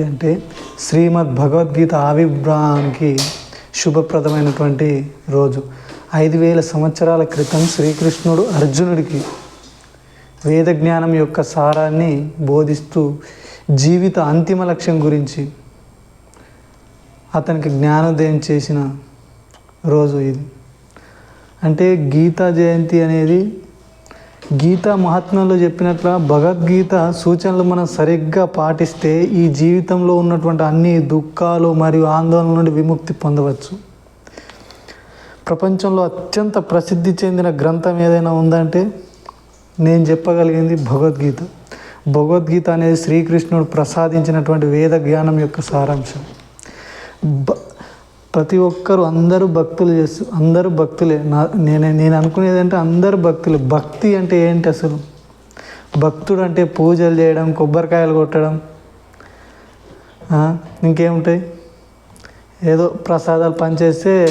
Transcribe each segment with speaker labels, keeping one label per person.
Speaker 1: అంటే శ్రీమద్ భగవద్గీత ఆవిర్భావానికి శుభప్రదమైనటువంటి రోజు. ఐదు వేల సంవత్సరాల క్రితం శ్రీకృష్ణుడు అర్జునుడికి వేద జ్ఞానం యొక్క సారాన్ని బోధిస్తూ జీవిత అంతిమ లక్ష్యం గురించి అతనికి జ్ఞానోదయం చేసిన రోజు ఇది. అంటే గీతా జయంతి అనేది గీతా మహాత్మ్యంలో చెప్పినట్ల భగవద్గీత సూచనలు మనం సరిగ్గా పాటిస్తే ఈ జీవితంలో ఉన్నటువంటి అన్ని దుఃఖాలు మరియు ఆందోళన నుండి విముక్తి పొందవచ్చు. ప్రపంచంలో అత్యంత ప్రసిద్ధి చెందిన గ్రంథం ఏదైనా ఉందంటే నేను చెప్పగలిగింది భగవద్గీత. భగవద్గీత అనేది శ్రీకృష్ణుడు ప్రసాదించినటువంటి వేద జ్ఞానం యొక్క సారాంశం. బ ప్రతి ఒక్కరు అందరూ భక్తులు చేస్తూ అందరూ భక్తులే. నా నేను నేను అనుకునేది అంటే అందరు భక్తులే. భక్తి అంటే ఏంటి అసలు? భక్తుడు అంటే పూజలు చేయడం కొబ్బరికాయలు కొట్టడం ఇంకేముంటాయి? ఏదో ప్రసాదాలు పనిచేస్తే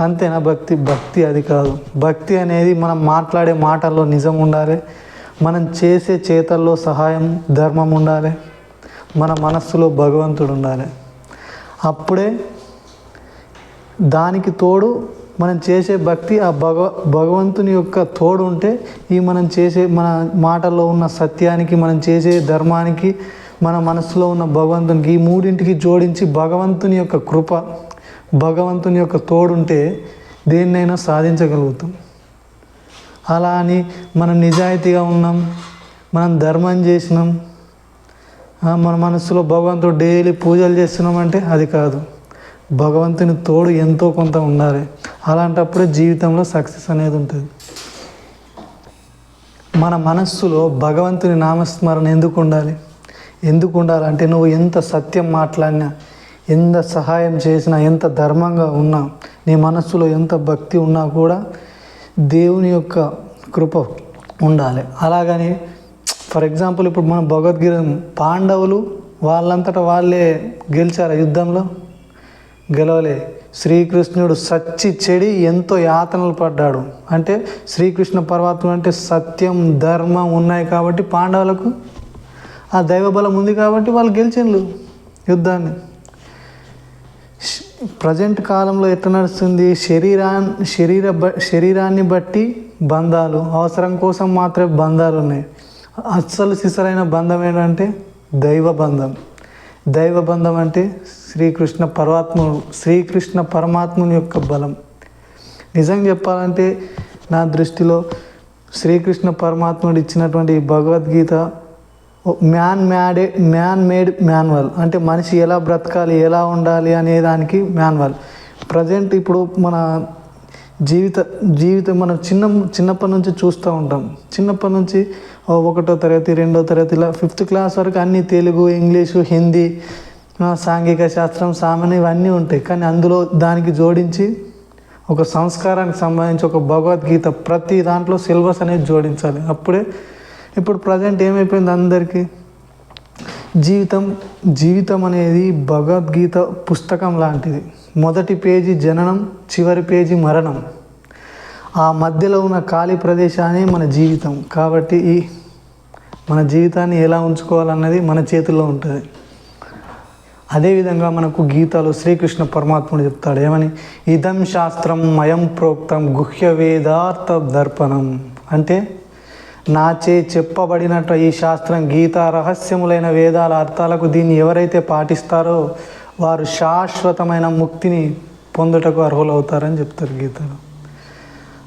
Speaker 1: అంతేనా భక్తి? భక్తి అది కాదు. భక్తి అనేది మనం మాట్లాడే మాటల్లో నిజం ఉండాలి. మనం చేసే చేతల్లో సహాయం ధర్మం ఉండాలి. మన మనస్సులో భగవంతుడు ఉండాలి. అప్పుడే దానికి తోడు మనం చేసే భక్తి ఆ భగవ భగవంతుని యొక్క తోడు ఉంటే ఈ మనం చేసే మన మాటల్లో ఉన్న సత్యానికి మనం చేసే ధర్మానికి మన మనసులో ఉన్న భగవంతునికి ఈ మూడింటికి జోడించి భగవంతుని యొక్క కృప భగవంతుని యొక్క తోడుంటే దేన్నైనా సాధించగలుగుతాం. అలా అని మనం నిజాయితీగా ఉన్నాం మనం ధర్మం చేసినాం మన మనసులో భగవంతుడు డైలీ పూజలు చేస్తున్నామంటే అది కాదు. భగవంతుని తోడు ఎంతో కొంత ఉండాలి. అలాంటప్పుడే జీవితంలో సక్సెస్ అనేది ఉంటుంది. మన మనస్సులో భగవంతుని నామస్మరణ ఎందుకు ఉండాలి? ఎందుకు ఉండాలంటే నువ్వు ఎంత సత్యం మాట్లాడినా ఎంత సహాయం చేసినా ఎంత ధర్మంగా ఉన్నా నీ మనస్సులో ఎంత భక్తి ఉన్నా కూడా దేవుని యొక్క కృప ఉండాలి. అలాగని ఫర్ ఎగ్జాంపుల్ ఇప్పుడు మన భగవద్గీత పాండవులు వాళ్ళంతటా వాళ్ళే గెలిచారు యుద్ధంలో? గెలవలే. శ్రీకృష్ణుడు సచ్చి చెడి ఎంతో యాతనలు పడ్డాడు. అంటే శ్రీకృష్ణ పర్వతం అంటే సత్యం ధర్మం ఉన్నాయి కాబట్టి పాండవులకు ఆ దైవబలం ఉంది కాబట్టి వాళ్ళు గెలిచిండ్రు యుద్ధాన్ని. ప్రజెంట్ కాలంలో ఎట్లా నడుస్తుంది? శరీరా శరీర బ- శరీరాన్ని బట్టి బంధాలు అవసరం కోసం మాత్రమే బంధాలు ఉన్నాయి. అస్సలు సిసలైన బంధం ఏంటంటే దైవ బంధం. దైవ బంధం అంటే శ్రీకృష్ణ పరమాత్ముడు శ్రీకృష్ణ పరమాత్ముని యొక్క బలం. నిజంగా చెప్పాలంటే నా దృష్టిలో శ్రీకృష్ణ పరమాత్ముడు ఇచ్చినటువంటి Bhagavad Gita man made man made manual అంటే మనిషి ఎలా బ్రతకాలి ఎలా ఉండాలి అనే దానికి మాన్యువల్ ప్రజెంట్ ఇప్పుడు మన జీవిత జీవితం మనం చిన్న చిన్నప్పటి నుంచి చూస్తూ ఉంటాం. చిన్నప్పటి నుంచి ఒకటో తరగతి రెండో తరగతి ఇలా ఫిఫ్త్ క్లాస్ వరకు అన్ని తెలుగు ఇంగ్లీషు హిందీ సాంఘిక శాస్త్రం సామాన్య ఇవన్నీ ఉంటాయి. కానీ అందులో దానికి జోడించి ఒక సంస్కారానికి సంబంధించి ఒక భగవద్గీత ప్రతి దాంట్లో సిలబస్ అనేది జోడించాలి. అప్పుడే ఇప్పుడు ప్రజెంట్ ఏమైపోయింది అందరికీ? జీవితం జీవితం అనేది భగవద్గీత పుస్తకం లాంటిది. మొదటి పేజీ జననం చివరి పేజీ మరణం. ఆ మధ్యలో ఉన్న ఖాళీ ప్రదేశాన్ని మన జీవితం. కాబట్టి ఈ మన జీవితాన్ని ఎలా ఉంచుకోవాలన్నది మన చేతిలో ఉంటుంది. అదేవిధంగా మనకు గీతాలు శ్రీకృష్ణ పరమాత్ముడు చెప్తాడు ఏమని? ఇదం శాస్త్రం మయం ప్రోక్తం గుహ్య వేదార్థ దర్పణం. అంటే నాచే చెప్పబడినట్టు ఈ శాస్త్రం గీత రహస్యములైన వేదాల అర్థాలకు దీన్ని ఎవరైతే పాటిస్తారో వారు శాశ్వతమైన ముక్తిని పొందుటకు అర్హులవుతారని చెప్తారు గీతలో.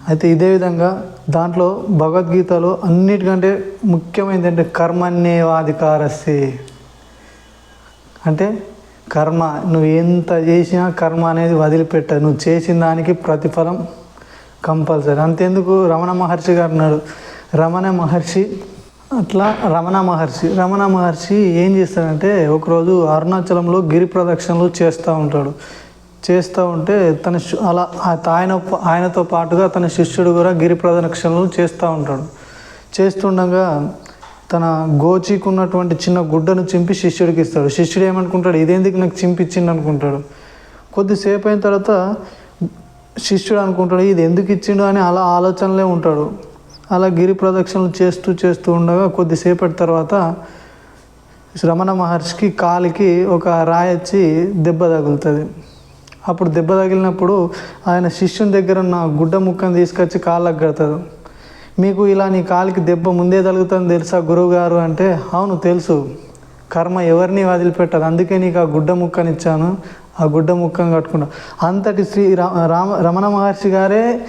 Speaker 1: అయితే ఇదే విధంగా దాంట్లో భగవద్గీతలో అన్నిటికంటే ముఖ్యమైనది అంటే కర్మణ్యేవాధికారస్యే అంటే కర్మ నువ్వు ఎంత చేసినా కర్మ అనేది వదిలిపెట్టదు. నువ్వు చేసిన దానికి ప్రతిఫలం కంపల్సరీ. అంతెందుకు? రమణ మహర్షి గారు అన్నాడు రమణ మహర్షి అట్లా రమణ మహర్షి రమణ మహర్షి ఏం చేస్తాడంటే ఒకరోజు అరుణాచలంలో గిరి ప్రదక్షిణలు చేస్తూ ఉంటాడు. చేస్తూ ఉంటే తన అలా ఆయన ఆయనతో పాటుగా తన శిష్యుడు కూడా గిరి ప్రదక్షిణలు చేస్తూ ఉంటాడు. చేస్తుండగా తన గోచికి ఉన్నటువంటి చిన్న గుడ్డను చింపి శిష్యుడికి ఇస్తాడు. శిష్యుడు ఏమనుకుంటాడు? ఇదేందుకు నాకు చింపిచ్చిండు? అనుకుంటాడు. కొద్దిసేపు అయిన తర్వాత శిష్యుడు అనుకుంటాడు ఇది ఎందుకు ఇచ్చిండు? అని అలా ఆలోచనలే ఉంటాడు. అలా గిరి ప్రదక్షిణలు చేస్తూ చేస్తూ ఉండగా కొద్దిసేపటి తర్వాత రమణ మహర్షికి కాలికి ఒక రాయి వచ్చి దెబ్బ తగులుతుంది. అప్పుడు దెబ్బ తగిలినప్పుడు ఆయన శిష్యుని దగ్గర ఉన్న గుడ్డ ముక్కను తీసుకొచ్చి కాళ్ళకు కడతాడు. మీకు ఇలా నీ కాలికి దెబ్బ ముందే తగులుతుంది తెలుసా గురువుగారు అంటే అవును తెలుసు. కర్మ ఎవరిని వదిలిపెట్టదు. అందుకే నీకు ఆ గుడ్డ ముక్కనిచ్చాను. ఆ గుడ్డ ముక్కను కట్టుకున్నా అంతటి శ్రీ రామ రామ రమణ మహర్షి గారే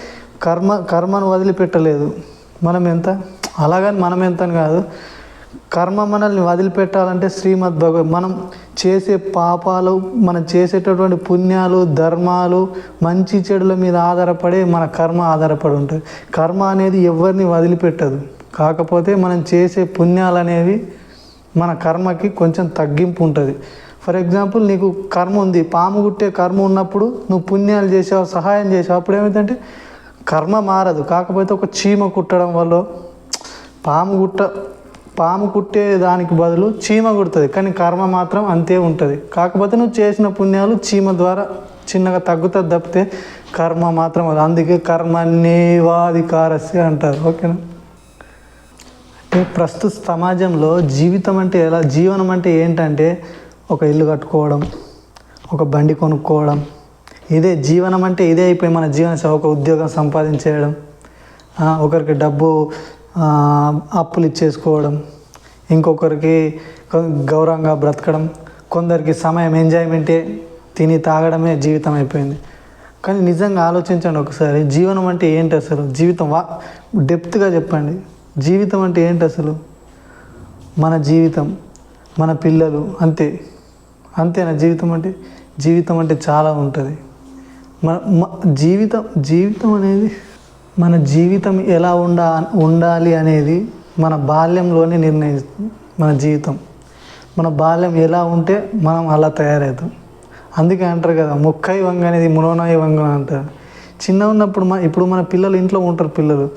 Speaker 1: కర్మ కర్మను వదిలిపెట్టలేదు. మనం ఎంత అలాగని మనం ఎంత అని కాదు. కర్మ మనల్ని వదిలిపెట్టాలంటే శ్రీమద్ భగవద్ మనం చేసే పాపాలు మనం చేసేటటువంటి పుణ్యాలు ధర్మాలు మంచి చెడుల మీద ఆధారపడే మన కర్మ ఆధారపడి ఉంటుంది. కర్మ అనేది ఎవరిని వదిలిపెట్టదు. కాకపోతే మనం చేసే పుణ్యాలు అనేవి మన కర్మకి కొంచెం తగ్గింపు ఉంటుంది. ఫర్ ఎగ్జాంపుల్ నీకు కర్మ ఉంది. పాము గుట్టే కర్మ ఉన్నప్పుడు నువ్వు పుణ్యాలు చేసావు సహాయం చేసావు. అప్పుడు ఏమైందంటే కర్మ మారదు. కాకపోతే ఒక చీమ కుట్టడం వల్ల పాము గుట్ట పాము కుట్టే దానికి బదులు చీమ కుడుతుంది కానీ కర్మ మాత్రం అంతే ఉంటుంది. కాకపోతే నువ్వు చేసిన పుణ్యాలు చీమ ద్వారా చిన్నగా తగ్గుతుంది తప్పితే కర్మ మాత్రం అది. అందుకే కర్మన్నేవాధికారస్య అంటారు. ఓకేనా? అంటే ప్రస్తుత సమాజంలో జీవితం అంటే ఎలా జీవనం అంటే ఏంటంటే ఒక ఇల్లు కట్టుకోవడం ఒక బండి కొనుక్కోవడం ఇదే జీవనం అంటే ఇదే అయిపోయి మన జీవన ఒక ఉద్యోగం సంపాదించేయడం ఒకరికి డబ్బు అప్పులు ఇచ్చేసుకోవడం ఇంకొకరికి గౌరవంగా బ్రతకడం కొందరికి సమయం ఎంజాయ్మెంటే తిని తాగడమే జీవితం అయిపోయింది. కానీ నిజంగా ఆలోచించండి ఒకసారి జీవనం అంటే ఏంటి అసలు? జీవితం వా డెప్త్గా చెప్పండి. జీవితం అంటే ఏంటి అసలు? మన జీవితం మన పిల్లలు అంతే. అంతేనా జీవితం అంటే? జీవితం అంటే చాలా ఉంటుంది. మన జీవితం జీవితం అనేది మన జీవితం ఎలా ఉండా ఉండాలి అనేది మన బాల్యంలోనే నిర్ణయిస్తుంది మన జీవితం. మన బాల్యం ఎలా ఉంటే మనం అలా తయారవుతాం. అందుకే అంటారు కదా మొక్కై వంగ అనేది మునోనాయి వంగ అంటారు. చిన్న ఉన్నప్పుడు మన ఇప్పుడు మన పిల్లలు ఇంట్లో ఉంటారు పిల్లలు.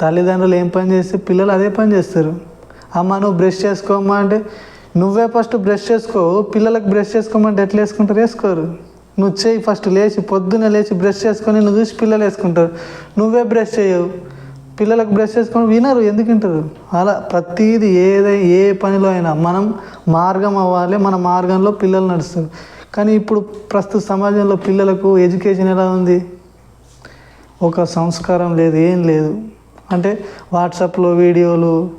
Speaker 1: తల్లిదండ్రులు ఏం పని చేస్తే పిల్లలు అదే పని చేస్తారు. అమ్మ నువ్వు బ్రష్ చేసుకోమ్మా అంటే నువ్వే ఫస్ట్ బ్రష్ చేసుకో పిల్లలకు బ్రష్ చేసుకోమంటే ఎట్లా వేసుకుంటారు? వేసుకోరు. నువ్వు చేయి ఫస్ట్ లేచి పొద్దున్నే లేచి బ్రష్ చేసుకొని నువ్వు చూసి పిల్లలు వేసుకుంటారు. నువ్వే బ్రష్ చేయవు. పిల్లలకు బ్రష్ చేసుకొని వినరు ఎందుకు వింటారు? అలా ప్రతీది ఏదై ఏ పనిలో అయినా మనం మార్గం అవ్వాలి మన మార్గంలో పిల్లలు నడుస్తారు. కానీ ఇప్పుడు ప్రస్తుత సమాజంలో పిల్లలకు ఎడ్యుకేషన్ ఎలా ఉంది? ఒక సంస్కారం లేదు ఏం లేదు. అంటే వాట్సాప్లో వీడియోలు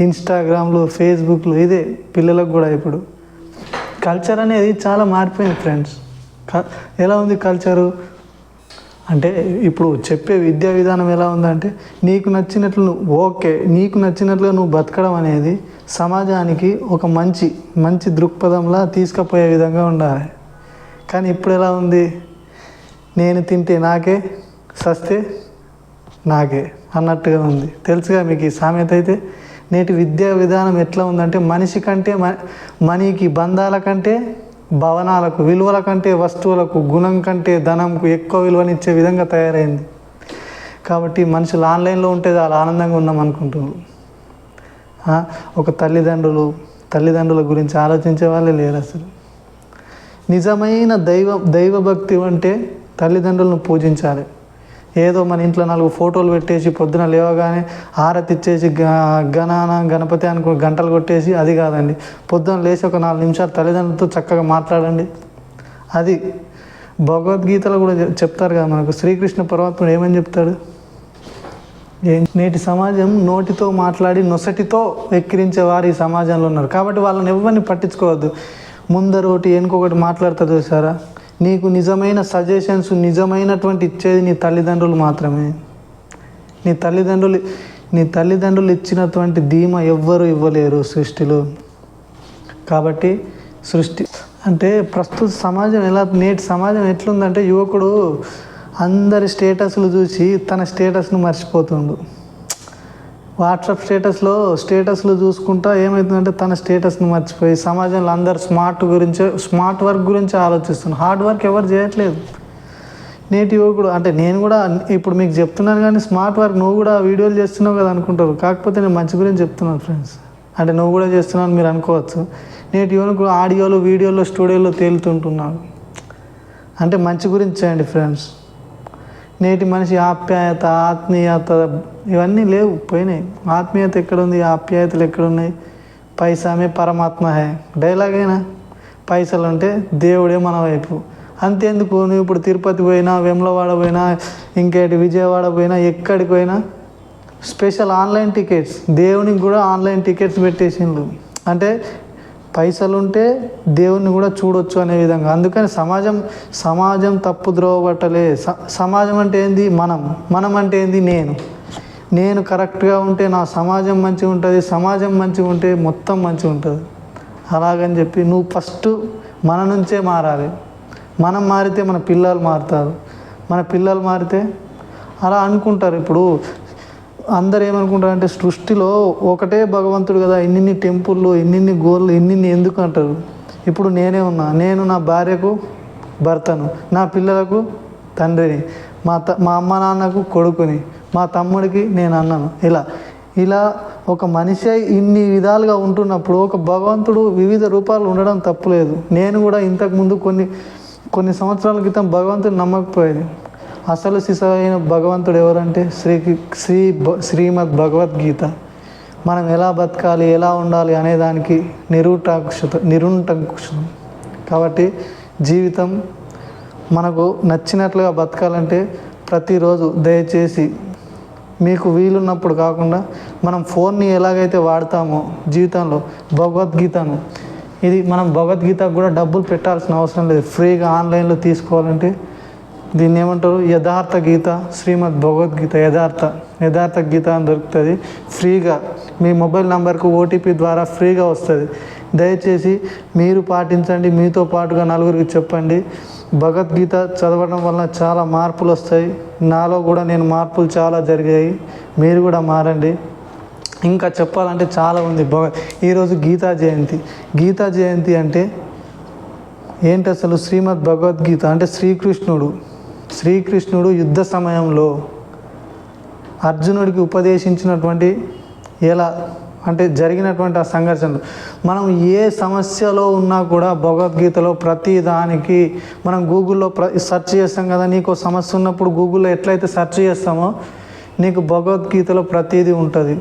Speaker 1: ఇన్స్టాగ్రామ్లు ఫేస్బుక్లు ఇదే పిల్లలకు కూడా ఇప్పుడు. కల్చర్ అనేది చాలా మారిపోయింది ఫ్రెండ్స్. ఎలా ఉంది కల్చరు అంటే ఇప్పుడు చెప్పే విద్యా విధానం ఎలా ఉందంటే నీకు నచ్చినట్లు నువ్వు ఓకే నీకు నచ్చినట్లుగా నువ్వు బతకడం అనేది సమాజానికి ఒక మంచి మంచి దృక్పథంలా తీసుకుపోయే విధంగా ఉండాలి. కానీ ఇప్పుడు ఎలా ఉంది? నేను తింటే నాకే సస్తే నాకే అన్నట్టుగా ఉంది. తెలుసుగా మీకు ఈ సామెత అయితే? నేటి విద్యా విధానం ఎట్లా ఉందంటే మనిషి కంటే మ- మనీకి బంధాల కంటే భవనాలకు విలువల కంటే వస్తువులకు గుణం కంటే ధనంకు ఎక్కువ విలువనిచ్చే విధంగా తయారైంది. కాబట్టి మనుషులు ఆన్లైన్లో ఉంటే చాలా ఆనందంగా ఉన్నాం అనుకుంటున్నారు. ఒక తల్లిదండ్రులు తల్లిదండ్రుల గురించి ఆలోచించే వాళ్ళే లేరు అసలు. నిజమైన దైవ దైవభక్తి అంటే తల్లిదండ్రులను పూజించాలి. ఏదో మన ఇంట్లో నాలుగు ఫోటోలు పెట్టేసి పొద్దున లేవగానే హారతి ఇచ్చేసి గణాన గణపతి అనుకో గంటలు కొట్టేసి అది కాదండి. పొద్దున లేచి ఒక నాలుగు నిమిషాలు తల్లిదండ్రులతో చక్కగా మాట్లాడండి. అది భగవద్గీతలో కూడా చెప్తారు కదా మనకు శ్రీకృష్ణ పరమాత్ముడు ఏమని చెప్తాడు? ఏ- నేటి సమాజం నోటితో మాట్లాడి నొసటితో వెక్కిరించే వారు ఈ సమాజంలో ఉన్నారు. కాబట్టి వాళ్ళని ఎవరిని పట్టించుకోవద్దు. ముందరొకటి వెనుకొకటి మాట్లాడుతుంది చూసారా? నీకు నిజమైన సజెషన్స్ నిజమైనటువంటి ఇచ్చేది నీ తల్లిదండ్రులు మాత్రమే. నీ తల్లిదండ్రులు నీ తల్లిదండ్రులు ఇచ్చినటువంటి ధీమా ఎవ్వరూ ఇవ్వలేరు సృష్టిలో. కాబట్టి సృష్టి అంటే ప్రస్తుత సమాజం ఎలా నేటి సమాజం ఎట్లుందంటే యువకుడు అందరి స్టేటస్లు చూసి తన స్టేటస్ను మర్చిపోతుండు. వాట్సాప్ స్టేటస్లో స్టేటస్లో చూసుకుంటా ఏమవుతుందంటే తన స్టేటస్ని మర్చిపోయి సమాజంలో అందరు స్మార్ట్ గురించి స్మార్ట్ వర్క్ గురించి ఆలోచిస్తున్నారు. హార్డ్ వర్క్ ఎవరు చేయట్లేదు. నేటి యువకుడు అంటే నేను కూడా ఇప్పుడు మీకు చెప్తున్నాను కానీ స్మార్ట్ వర్క్ నువ్వు కూడా వీడియోలు చేస్తున్నావు కదా అనుకుంటారు. కాకపోతే నేను మంచి గురించి చెప్తున్నాను ఫ్రెండ్స్. అంటే నువ్వు కూడా చేస్తున్నావు అని మీరు అనుకోవచ్చు. నేటి యువకుడు ఆడియోలో వీడియోలో స్టూడియోలో తేలుతుంటున్నాను అంటే మంచి గురించి చేయండి ఫ్రెండ్స్. నేటి మనిషి ఆప్యాయత ఆత్మీయత ఇవన్నీ లేవు పోయినాయి. ఆత్మీయత ఎక్కడుంది? ఆప్యాయతలు ఎక్కడున్నాయి? పైసామే పరమాత్మ హే. డైలాగ్ అయినా పైసలు అంటే దేవుడే మన వైపు. అంతేందుకు? నువ్వు ఇప్పుడు తిరుపతి పోయినా వెమ్లవాడ పోయినా ఇంకేటి విజయవాడ పోయినా ఎక్కడికి పోయినా? Special online tickets. దేవునికి కూడా ఆన్లైన్ టికెట్స్ పెట్టేసిండ్రు. అంటే పైసలు ఉంటే దేవుణ్ణి కూడా చూడొచ్చు అనే విధంగా. అందుకని సమాజం సమాజం తప్పు ద్రోవబట్టలే స- సమాజం అంటే ఏంది? మనం. మనం అంటే ఏంది? నేను. నేను కరెక్ట్గా ఉంటే నా సమాజం మంచిగా ఉంటుంది సమాజం మంచిగా ఉంటే మొత్తం మంచిగా ఉంటుంది. అలాగని చెప్పి నువ్వు ఫస్ట్ మన నుంచే మారాలి. మనం మారితే మన పిల్లలు మారుతారు. మన పిల్లలు మారితే అలా అనుకుంటారు. ఇప్పుడు అందరు ఏమనుకుంటారు అంటే సృష్టిలో ఒకటే భగవంతుడు కదా ఇన్నిన్ని టెంపుల్లు ఇన్నిన్ని గోళ్ళు ఇన్నిన్ని ఎందుకు అంటారు? ఇప్పుడు నేనే ఉన్నా నేను నా భార్యకు భర్తను నా పిల్లలకు తండ్రిని మా త మా అమ్మ నాన్నకు కొడుకుని మా తమ్ముడికి నేను అన్నను. ఇలా ఇలా ఒక మనిషి ఇన్ని విధాలుగా ఉంటున్నప్పుడు ఒక భగవంతుడు వివిధ రూపాలు ఉండడం తప్పులేదు నేను కూడా ఇంతకుముందు కొన్ని కొన్ని సంవత్సరాల క్రితం భగవంతుడు నమ్మకపోయేది. అసలు సిసైన భగవంతుడు ఎవరంటే శ్రీ శ్రీ శ్రీమద్ భగవద్గీత. మనం ఎలా బతకాలి ఎలా ఉండాలి అనే దానికి నిరుటాక్షత నిరుంటంకుషం కాబట్టి జీవితం మనకు నచ్చినట్లుగా బతకాలంటే ప్రతిరోజు దయచేసి మీకు వీలున్నప్పుడు కాకుండా మనం ఫోన్ని ఎలాగైతే వాడతామో జీవితంలో భగవద్గీతను ఇది మనం భగవద్గీతకు కూడా డబ్బులు పెట్టాల్సిన అవసరం లేదు. ఫ్రీగా ఆన్లైన్లో తీసుకోవాలంటే దీన్ని ఏమంటారు యథార్థ గీత శ్రీమద్ భగవద్గీత యథార్థ యథార్థ గీత అని దొరుకుతుంది. ఫ్రీగా మీ మొబైల్ నెంబర్కు ఓటీపీ ద్వారా ఫ్రీగా వస్తుంది. దయచేసి మీరు పాటించండి మీతో పాటుగా నలుగురికి చెప్పండి. భగవద్గీత చదవడం వలన చాలా మార్పులు వస్తాయి. నాలో కూడా నేను మార్పులు చాలా జరిగాయి. మీరు కూడా మారండి. ఇంకా చెప్పాలంటే చాలా ఉంది. భగ ఈరోజు గీతా జయంతి. గీతా జయంతి అంటే ఏంటి అసలు? శ్రీమద్ భగవద్గీత అంటే శ్రీకృష్ణుడు. శ్రీకృష్ణుడు యుద్ధ సమయంలో అర్జునుడికి ఉపదేశించినటువంటి ఎలా అంటే జరిగినటువంటి ఆ సంఘర్షణ మనం ఏ సమస్యలో ఉన్నా కూడా భగవద్గీతలో ప్రతి దానికి మనం గూగుల్లో ప్ర సెర్చ్ చేస్తాం కదా నీకు సమస్య ఉన్నప్పుడు గూగుల్లో ఎట్లయితే సెర్చ్ చేస్తామో నీకు భగవద్గీతలో ప్రతిదీ ఉంటుంది.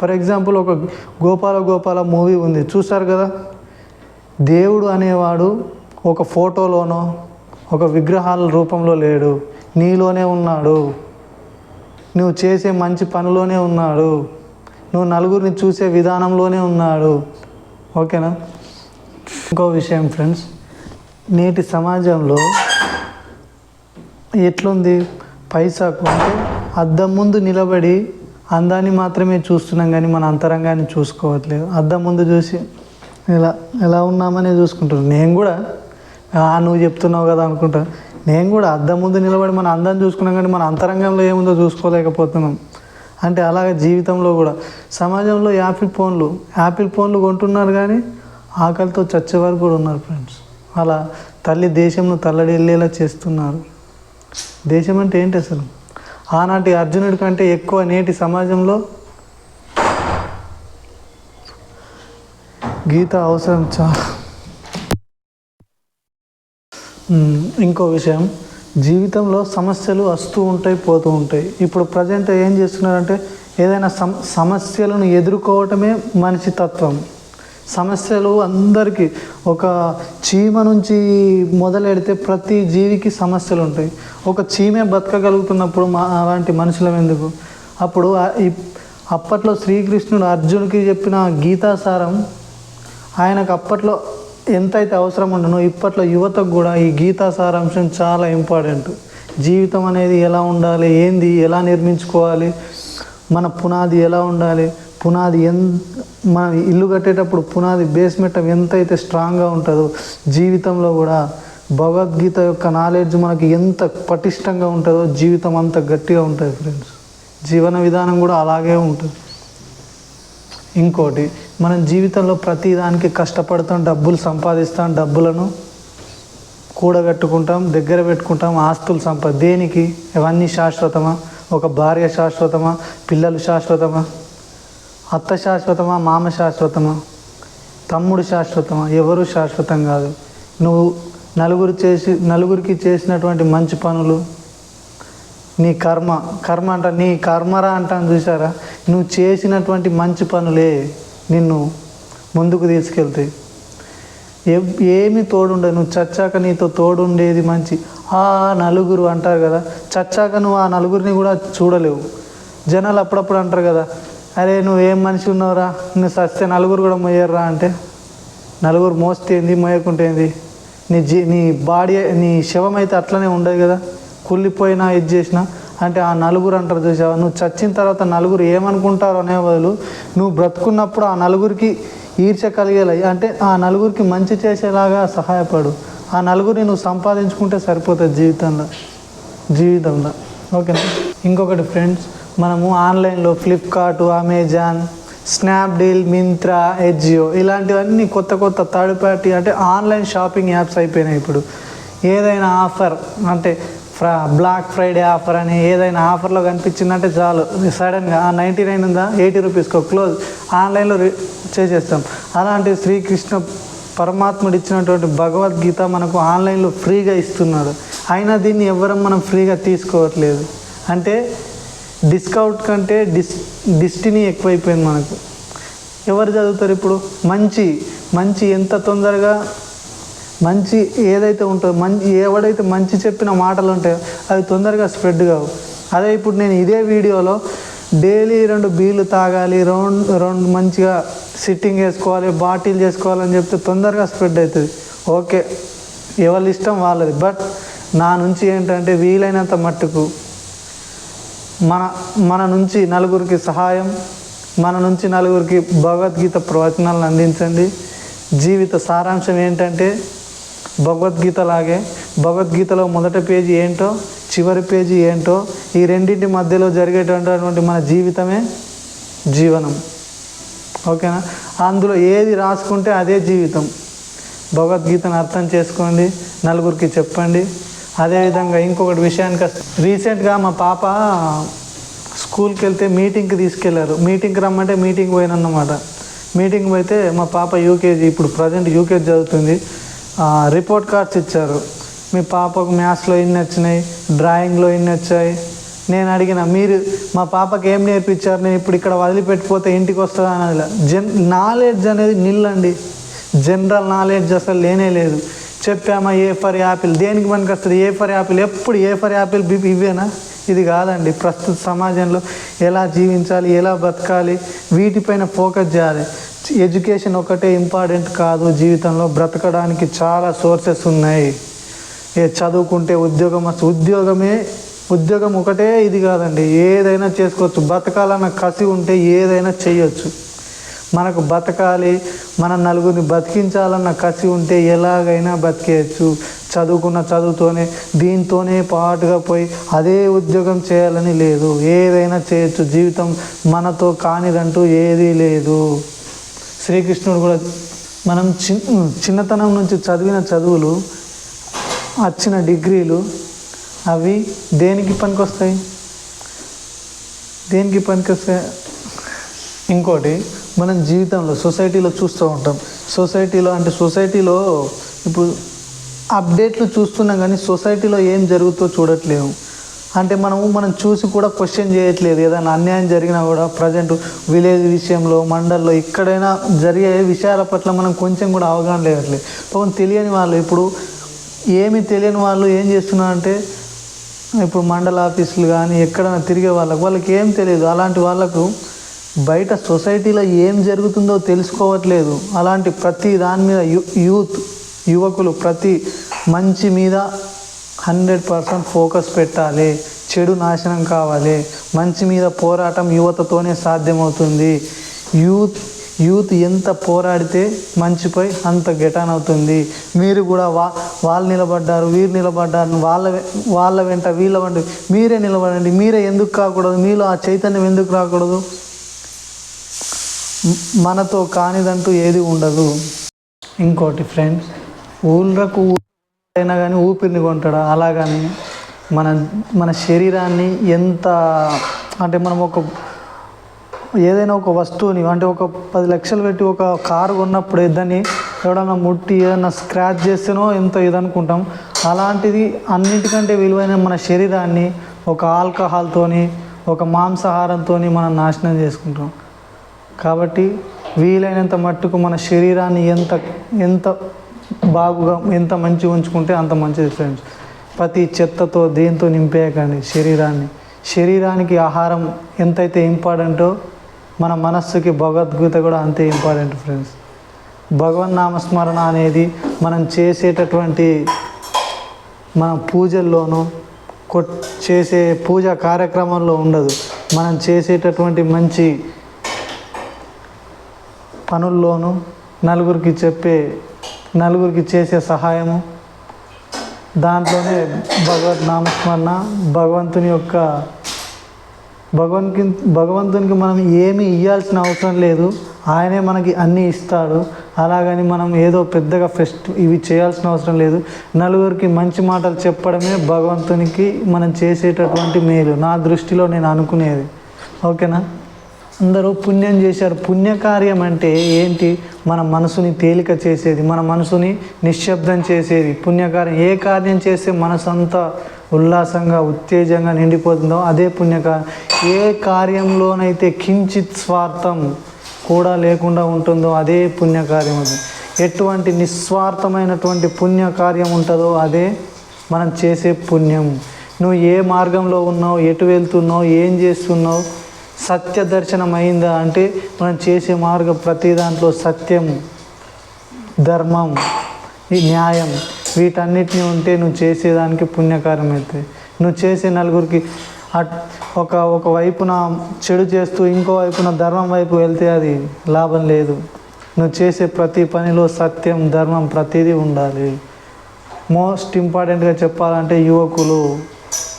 Speaker 1: ఫర్ ఎగ్జాంపుల్ ఒక గోపాల గోపాల మూవీ ఉంది చూసారు కదా? దేవుడు అనేవాడు ఒక ఫోటోలోనో ఒక విగ్రహాల రూపంలో లేడు. నీలోనే ఉన్నాడు. నువ్వు చేసే మంచి పనిలోనే ఉన్నాడు. నువ్వు నలుగురిని చూసే విధానంలోనే ఉన్నాడు. ఓకేనా? ఇంకో విషయం ఫ్రెండ్స్ నేటి సమాజంలో ఎట్లుంది? పైసాకు అంటే అద్దం ముందు నిలబడి అందాన్ని మాత్రమే చూస్తున్నాం కానీ మన అంతరంగాన్ని చూసుకోవట్లేదు. అద్దం ముందు చూసి ఇలా ఎలా ఉన్నామనే చూసుకుంటున్నాం. నేను కూడా నువ్వు చెప్తున్నావు కదా అనుకుంటా. నేను కూడా అద్దం ముందు నిలబడి మన అందం చూసుకున్నాం కానీ మన అంతరంగంలో ఏముందో చూసుకోలేకపోతున్నాం. అంటే అలాగే జీవితంలో కూడా. సమాజంలో యాపిల్ ఫోన్లు యాపిల్ ఫోన్లు కొంటున్నారు కానీ ఆకలితో చచ్చే వరకు కూడా ఉన్నారు ఫ్రెండ్స్. అలా తల్లి దేశంను తల్లడిల్లేలా చేస్తున్నారు. దేశం అంటే ఏంటి అసలు? ఆనాటి అర్జునుడి కంటే ఎక్కువ నేటి సమాజంలో గీత అవసరం చాలా. ఇంకో విషయం. జీవితంలో సమస్యలు వస్తూ ఉంటాయి పోతూ ఉంటాయి. ఇప్పుడు ప్రజెంట్ ఏం చేస్తున్నారంటే ఏదైనా సమ సమస్యలను ఎదుర్కోవటమే మనిషి తత్వం. సమస్యలు అందరికీ ఒక చీమ నుంచి మొదలెడితే ప్రతి జీవికి సమస్యలు ఉంటాయి. ఒక చీమే బతకగలుగుతున్నప్పుడు మా అలాంటి మనుషులం ఎందుకు? అప్పుడు అప్పట్లో శ్రీకృష్ణుడు అర్జునుకి చెప్పిన గీతాసారం ఆయనకు అప్పట్లో ఎంతైతే అవసరం ఉండనో ఇప్పట్లో యువతకు కూడా ఈ గీతా సారాంశం చాలా ఇంపార్టెంట్. జీవితం అనేది ఎలా ఉండాలి? ఏంది? ఎలా నిర్మించుకోవాలి? మన పునాది ఎలా ఉండాలి? పునాది ఎన్ మన ఇల్లు కట్టేటప్పుడు పునాది బేస్మెంట్ ఎంతైతే స్ట్రాంగ్గా ఉంటుందో జీవితంలో కూడా భగవద్గీత యొక్క నాలెడ్జ్ మనకి ఎంత పటిష్టంగా ఉంటుందో జీవితం అంత గట్టిగా ఉంటుంది ఫ్రెండ్స్ జీవన విధానం కూడా అలాగే ఉంటుంది. ఇంకోటి మనం జీవితంలో ప్రతిదానికి కష్టపడతాం డబ్బులు సంపాదిస్తాం డబ్బులను కూడగట్టుకుంటాం దగ్గర పెట్టుకుంటాం ఆస్తులు సంపద దేనికి? ఇవన్నీ శాశ్వతమా? ఒక భార్య శాశ్వతమా? పిల్లలు శాశ్వతమా? అత్త శాశ్వతమా? మామ శాశ్వతమా? తమ్ముడు శాశ్వతమా? ఎవరు శాశ్వతం కాదు. నువ్వు నలుగురు చేసి నలుగురికి చేసినటువంటి మంచి పనులు నీ కర్మ కర్మ అంట నీ కర్మరా అంటాను చూసారా నువ్వు చేసినటువంటి మంచి పనులే. నిన్ను ముందుకు తీసుకెళ్తాయి ఏ- ఏమి తోడుండదు. నువ్వు చచ్చాక నీతో తోడుండేది మంచి. ఆ నలుగురు అంటారు కదా. చచ్చాక నువ్వు ఆ నలుగురిని కూడా చూడలేవు. జనాలు అప్పుడప్పుడు అంటారు కదా. అరే నువ్వు ఏం మనిషి ఉన్నావురా? నువ్వు సస్తే నలుగురు కూడా మొయ్యర్రా అంటే. నలుగురు మోస్తే ఏంది? మోయకుంటే ఏంది? నీ జీ నీ బాడీ నీ శవం అయితే అట్లనే ఉండదు కదా. కుళ్ళిపోయినా ఇది చేసినా అంటే ఆ నలుగురు అంటారు చూసావా? నువ్వు చచ్చిన తర్వాత నలుగురు ఏమనుకుంటారో అనే బదులు నువ్వు బ్రతుకున్నప్పుడు ఆ నలుగురికి ఈర్చ కలిగేలా అంటే ఆ నలుగురికి మంచి చేసేలాగా సహాయపడు. ఆ నలుగురిని నువ్వు సంపాదించుకుంటే సరిపోతుంది జీవితంలో. జీవితంలో. ఓకేనా? ఇంకొకటి ఫ్రెండ్స్ మనము ఆన్లైన్లో Flipkart Amazon Snapdeal Myntra Ajio ఇలాంటివన్నీ కొత్త కొత్త థర్డ్ పార్టీ అంటే ఆన్లైన్ షాపింగ్ యాప్స్ అయిపోయినాయి ఇప్పుడు. ఏదైనా ఆఫర్ అంటే ఫ్రా బ్లాక్ ఫ్రైడే ఆఫర్ అని ఏదైనా ఆఫర్లో కనిపించిందంటే చాలు. సడన్గా నైంటీ నైన్ ఉందా? ఎయిటీ రూపీస్కో క్లోజ్ ఆన్లైన్లో చేసేస్తాం. అలాంటి శ్రీకృష్ణ పరమాత్ముడు ఇచ్చినటువంటి భగవద్గీత మనకు ఆన్లైన్లో ఫ్రీగా ఇస్తున్నాడు. అయినా దీన్ని ఎవరం మనం ఫ్రీగా తీసుకోవట్లేదు. అంటే డిస్కౌంట్ కంటే డిస్ డిస్టినీ ఎక్కువైపోయింది మనకు. ఎవరు చదువుతారు ఇప్పుడు? మంచి మంచి ఎంత తొందరగా మంచి ఏదైతే ఉంటుందో మంచి ఎవడైతే మంచి చెప్పిన మాటలు ఉంటాయో అవి తొందరగా స్ప్రెడ్ కావు. అదే ఇప్పుడు నేను ఇదే వీడియోలో డైలీ రెండు బీర్లు తాగాలి రౌండ్ రెండు మంచిగా సిట్టింగ్ వేసుకోవాలి బాటిల్ చేసుకోవాలని చెప్తే తొందరగా స్ప్రెడ్ అవుతుంది. ఓకే ఎవరి ఇష్టం వాళ్ళది. బట్ నా నుంచి ఏంటంటే వీలైనంత మట్టుకు మన మన నుంచి నలుగురికి సహాయం మన నుంచి నలుగురికి భగవద్గీత ప్రవచనాలను అందించండి. జీవిత సారాంశం ఏంటంటే భగవద్గీత లాగే భగవద్గీతలో మొదటి పేజీ ఏంటో చివరి పేజీ ఏంటో ఈ రెండింటి మధ్యలో జరిగేటటువంటి మన జీవితమే జీవనం. ఓకేనా? అందులో ఏది రాసుకుంటే అదే జీవితం. భగవద్గీతను అర్థం చేసుకోండి నలుగురికి చెప్పండి. అదేవిధంగా ఇంకొకటి విషయానికి రీసెంట్గా మా పాప స్కూల్కి వెళ్తే మీటింగ్కి తీసుకెళ్ళారు. మీటింగ్కి రమ్మంటే మీటింగ్ పోయినన్నమాట మీటింగ్ పోయితే మా పాప యూకేజీ ఇప్పుడు ప్రజెంట్ యూకేజీ చదువుతుంది. రిపోర్ట్ కార్డ్స్ ఇచ్చారు. మీ పాపకు మ్యాథ్స్లో ఇన్ని వచ్చినాయి? డ్రాయింగ్లో ఇన్ని వచ్చాయి? నేను అడిగిన మీరు మా పాపకి ఏం నేర్పించారు? నేను ఇప్పుడు ఇక్కడ వదిలిపెట్టిపోతే ఇంటికి వస్తుందా అని జన్ నాలెడ్జ్ అనేది నిల్లండి. జనరల్ నాలెడ్జ్ అసలు లేనే లేదు. చెప్పామా ఏ ఫర్ యాపిల్ దేనికి మనకి వస్తుంది ఏ ఫర్ యాపిల్ ఎప్పుడు ఏ ఫర్ యాపిల్ బి ఇవేనా? ఇది కాదండి. ప్రస్తుత సమాజంలో ఎలా జీవించాలి? ఎలా బతకాలి? వీటిపైన ఫోకస్ చేయాలి. ఎడ్యుకేషన్ ఒకటే ఇంపార్టెంట్ కాదు. జీవితంలో బ్రతకడానికి చాలా సోర్సెస్ ఉన్నాయి. ఏ చదువుకుంటే ఉద్యోగం ఉద్యోగమే ఉద్యోగం ఒకటే ఇది కాదండి. ఏదైనా చేసుకోవచ్చు. బతకాలన్న కసి ఉంటే ఏదైనా చేయొచ్చు. మనకు బతకాలి మన నలుగురిని బతికించాలన్న కసి ఉంటే ఎలాగైనా బతికేయచ్చు. చదువుకున్న చదువుతోనే దీంతోనే పాటుగా పోయి అదే ఉద్యోగం చేయాలని లేదు. ఏదైనా చేయొచ్చు. జీవితం మనతో కానిదంటూ ఏదీ లేదు. శ్రీకృష్ణుడు కూడా మనం చి చిన్నతనం నుంచి చదివిన చదువులు వచ్చిన డిగ్రీలు అవి దేనికి పనికొస్తాయి? దేనికి పనికొస్తాయి? ఇంకోటి మనం జీవితంలో సొసైటీలో చూస్తూ ఉంటాం. సొసైటీలో అంటే సొసైటీలో ఇప్పుడు అప్డేట్లు చూస్తున్నాం కానీ సొసైటీలో ఏం జరుగుతో చూడట్లేము. అంటే మనము మనం చూసి కూడా క్వశ్చన్ చేయట్లేదు. ఏదైనా అన్యాయం జరిగినా కూడా ప్రజెంట్ విలేజ్ విషయంలో మండల్లో ఎక్కడైనా జరిగే విషయాల పట్ల మనం కొంచెం కూడా అవగాహన లేవట్లేదు. పాపం తెలియని వాళ్ళు ఇప్పుడు ఏమి తెలియని వాళ్ళు ఏం చేస్తున్నారంటే ఇప్పుడు మండల ఆఫీసులు కానీ ఎక్కడైనా తిరిగే వాళ్ళకు వాళ్ళకి ఏం తెలియదు. అలాంటి వాళ్ళకు బయట సొసైటీలో ఏం జరుగుతుందో తెలుసుకోవట్లేదు. అలాంటి ప్రతి దాని మీద యూ యూత్ యువకులు ప్రతి మంచి మీద హండ్రెడ్ పర్సెంట్ ఫోకస్ పెట్టాలి. చెడు నాశనం కావాలి. మంచి మీద పోరాటం యువతతోనే సాధ్యమవుతుంది. యూత్ యూత్ ఎంత పోరాడితే మంచిపై అంత గెటాన్ అవుతుంది. మీరు కూడా వా వాళ్ళు నిలబడ్డారు వీరు నిలబడ్డారు వాళ్ళ వాళ్ళ వెంట వీళ్ళ వెంట మీరే నిలబడండి. మీరే ఎందుకు కాకూడదు? మీలో ఆ చైతన్యం ఎందుకు రాకూడదు? మనతో కానిదంటూ ఏది ఉండదు. ఇంకోటి ఫ్రెండ్స్ ఊళ్ళకు అయినా కానీ ఊపిరిని కొంటాడు? అలాగని మన మన శరీరాన్ని ఎంత అంటే మనం ఒక ఏదైనా ఒక వస్తువుని అంటే ఒక పది లక్షలు పెట్టి ఒక కారు కొన్నప్పుడు దాన్ని ఎవడన్నా ముట్టి ఏదన్నా స్క్రాచ్ చేస్తేనో ఎంతో ఇదనుకుంటాం అలాంటిది అన్నిటికంటే విలువైన మన శరీరాన్ని ఒక ఆల్కహాల్తోని ఒక మాంసాహారంతో మనం నాశనం చేసుకుంటాం. కాబట్టి వీలైనంత మట్టుకు మన శరీరాన్ని ఎంత ఎంత బాగుగా ఎంత మంచిగా ఉంచుకుంటే అంత మంచిది ఫ్రెండ్స్. ప్రతి చెత్తతో దేంతో నింపేయకండి శరీరాన్ని. శరీరానికి ఆహారం ఎంతైతే ఇంపార్టెంటో మన మనస్సుకి భగవద్గీత కూడా అంతే ఇంపార్టెంట్ ఫ్రెండ్స్. భగవన్ నామస్మరణ అనేది మనం చేసేటటువంటి మన పూజల్లోనూ కొట్ చేసే పూజా కార్యక్రమంలో ఉండదు. మనం చేసేటటువంటి మంచి పనుల్లోనూ నలుగురికి చెప్పే నలుగురికి చేసే సహాయము. దాంట్లోనే భగవద్ నామస్మరణ భగవంతుని యొక్క భగవంతుని భగవంతునికి మనం ఏమీ ఇవ్వాల్సిన అవసరం లేదు. ఆయనే మనకి అన్నీ ఇస్తాడు. అలాగని మనం ఏదో పెద్దగా ఫెస్ట్ ఇవి చేయాల్సిన అవసరం లేదు. నలుగురికి మంచి మాటలు చెప్పడమే భగవంతునికి మనం చేసేటటువంటి మేలు. నా దృష్టిలో నేను అనుకునేది. ఓకేనా? అందరూ పుణ్యం చేశారు. పుణ్యకార్యం అంటే ఏంటి? మన మనసుని తేలిక చేసేది మన మనసుని నిశ్శబ్దం చేసేది. పుణ్యకార్యం ఏ కార్యం చేస్తే మనసు అంతా ఉల్లాసంగా ఉత్తేజంగా నిండిపోతుందో అదే పుణ్యకార్యం ఏ కార్యంలోనైతే కించిత్ స్వార్థం కూడా లేకుండా ఉంటుందో అదే పుణ్యకార్యం అది. ఎటువంటి నిస్వార్థమైనటువంటి పుణ్యకార్యం ఉంటుందో అదే మనం చేసే పుణ్యం. నువ్వు ఏ మార్గంలో ఉన్నావు ఎటు వెళ్తున్నావు ఏం చేస్తున్నావు సత్య దర్శనం అయిందా అంటే మనం చేసే మార్గం ప్రతి దాంట్లో సత్యం ధర్మం న్యాయం వీటన్నిటిని ఉంటే నువ్వు చేసేదానికి పుణ్యకారం అవుతుంది నువ్వు చేసే నలుగురికి అట్ ఒక ఒక వైపున చెడు చేస్తూ ఇంకో వైపున ధర్మం వైపు వెళ్తే అది లాభం లేదు. నువ్వు చేసే ప్రతి పనిలో సత్యం ధర్మం ప్రతిదీ ఉండాలి. మోస్ట్ ఇంపార్టెంట్గా చెప్పాలంటే యువకులు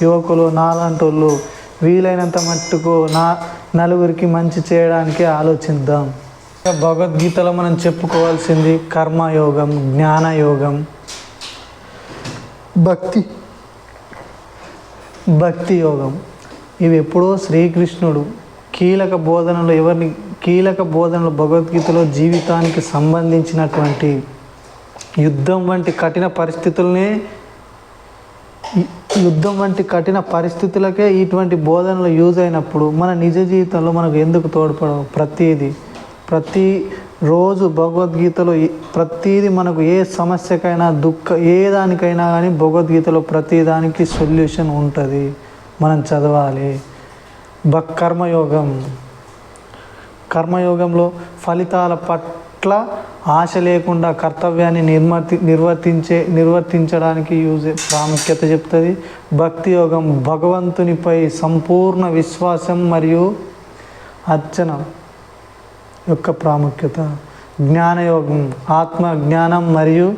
Speaker 1: యువకులు నాలాంటోళ్ళు వీలైనంత మట్టుకు నా నలుగురికి మంచి చేయడానికి ఆలోచిద్దాం. భగవద్గీతలో మనం చెప్పుకోవాల్సింది కర్మయోగం జ్ఞానయోగం. భక్తి. భక్తి యోగం. ఇవి ఎప్పుడో శ్రీకృష్ణుడు కీలక బోధనలు ఎవరిని కీలక బోధనలు భగవద్గీతలో జీవితానికి సంబంధించినటువంటి యుద్ధం వంటి కఠిన పరిస్థితులనే యుద్ధం వంటి కఠిన పరిస్థితులకే ఇటువంటి బోధనలు యూజ్ అయినప్పుడు మన నిజ జీవితంలో మనకు ఎందుకు తోడ్పడవు? ప్రతీది. ప్రతి రోజు భగవద్గీతలో ప్రతీది మనకు ఏ సమస్యకైనా దుఃఖ ఏ దానికైనా కానీ భగవద్గీతలో ప్రతి దానికి సొల్యూషన్ ఉంటుంది. మనం చదవాలి. బ కర్మయోగం. కర్మయోగంలో ఫలితాల పట్ల ఆశ లేకుండా కర్తవ్యాన్ని నిర్మతి నిర్వర్తించే నిర్వర్తించడానికి యూజ్ ప్రాముఖ్యత చెప్తుంది. భక్తి యోగం భగవంతునిపై సంపూర్ణ విశ్వాసం మరియు అర్చన యొక్క ప్రాముఖ్యత. జ్ఞానయోగం ఆత్మ జ్ఞానం మరియు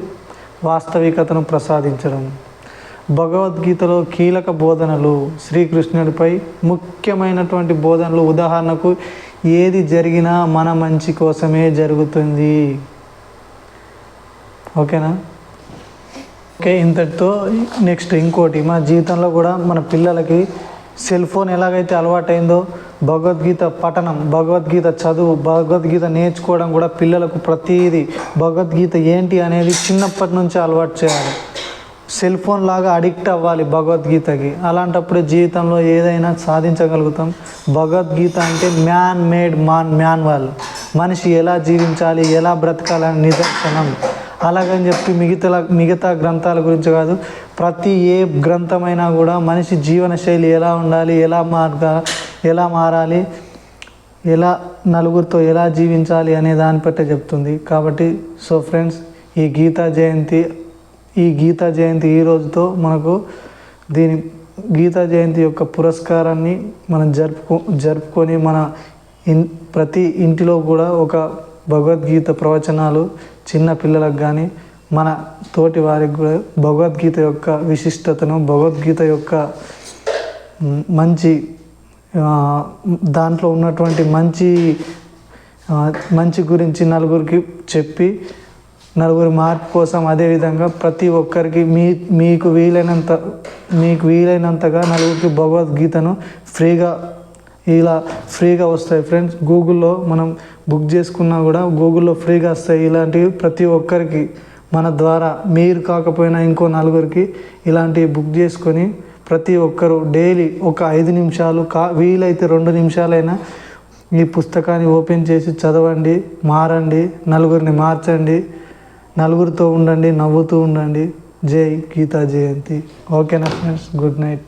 Speaker 1: వాస్తవికతను ప్రసాదించడం. భగవద్గీతలో కీలక బోధనలు శ్రీకృష్ణుడిపై ముఖ్యమైనటువంటి బోధనలు. ఉదాహరణకు ఏది జరిగినా మన మంచి కోసమే జరుగుతుంది. ఓకేనా? ఓకే ఇంతటితో నెక్స్ట్ ఇంకోటి మన జీవితంలో కూడా మన పిల్లలకి సెల్ ఫోన్ ఎలాగైతే అలవాటైందో భగవద్గీత పఠనం భగవద్గీత చదువు భగవద్గీత నేర్చుకోవడం కూడా పిల్లలకు ప్రతిదీ భగవద్గీత ఏంటి అనేది చిన్నప్పటి నుంచి అలవాటు చేయాలి. సెల్ ఫోన్ లాగా అడిక్ట్ అవ్వాలి భగవద్గీతకి. అలాంటప్పుడు జీవితంలో ఏదైనా సాధించగలుగుతాం. భగవద్గీత అంటే మ్యాన్ మేడ్ మాన్ మ్యాన్వాల్ మనిషి ఎలా జీవించాలి ఎలా బ్రతకాలని నిదర్శనం. అలాగని చెప్పి మిగతా మిగతా గ్రంథాల గురించి కాదు ప్రతి ఏ గ్రంథమైనా కూడా మనిషి జీవన శైలి ఎలా ఉండాలి ఎలా మార్గా ఎలా మారాలి ఎలా నలుగురితో ఎలా జీవించాలి అనే దాన్ని బట్టే చెప్తుంది. కాబట్టి సో ఫ్రెండ్స్ ఈ గీతా జయంతి ఈ గీతా జయంతి ఈ రోజుతో మనకు దీని గీతా జయంతి యొక్క పురస్కారాన్ని మనం జరుపుకో జరుపుకొని మన ఇన్ ప్రతి ఇంటిలో కూడా ఒక భగవద్గీత ప్రవచనాలు చిన్న పిల్లలకు కానీ మన తోటి వారికి కూడా భగవద్గీత యొక్క విశిష్టతను భగవద్గీత యొక్క మంచి దాంట్లో ఉన్నటువంటి మంచి మంచి గురించి నలుగురికి చెప్పి నలుగురు మార్పు కోసం అదేవిధంగా ప్రతి ఒక్కరికి మీ మీకు వీలైనంత మీకు వీలైనంతగా నలుగురికి భగవద్గీతను ఫ్రీగా ఇలా ఫ్రీగా వస్తాయి. ఫ్రెండ్స్ గూగుల్లో మనం బుక్ చేసుకున్నా కూడా గూగుల్లో ఫ్రీగా వస్తాయి. ఇలాంటివి ప్రతి ఒక్కరికి మన ద్వారా మీరు కాకపోయినా ఇంకో నలుగురికి ఇలాంటివి బుక్ చేసుకొని ప్రతి ఒక్కరు డైలీ ఒక ఐదు నిమిషాలు కా వీలైతే రెండు నిమిషాలైనా ఈ పుస్తకాన్ని ఓపెన్ చేసి చదవండి మారండి నలుగురిని మార్చండి. నలుగురితో ఉండండి నవ్వుతూ ఉండండి. జై గీతా జయంతి. ఓకేనా ఫ్రెండ్స్? Good night.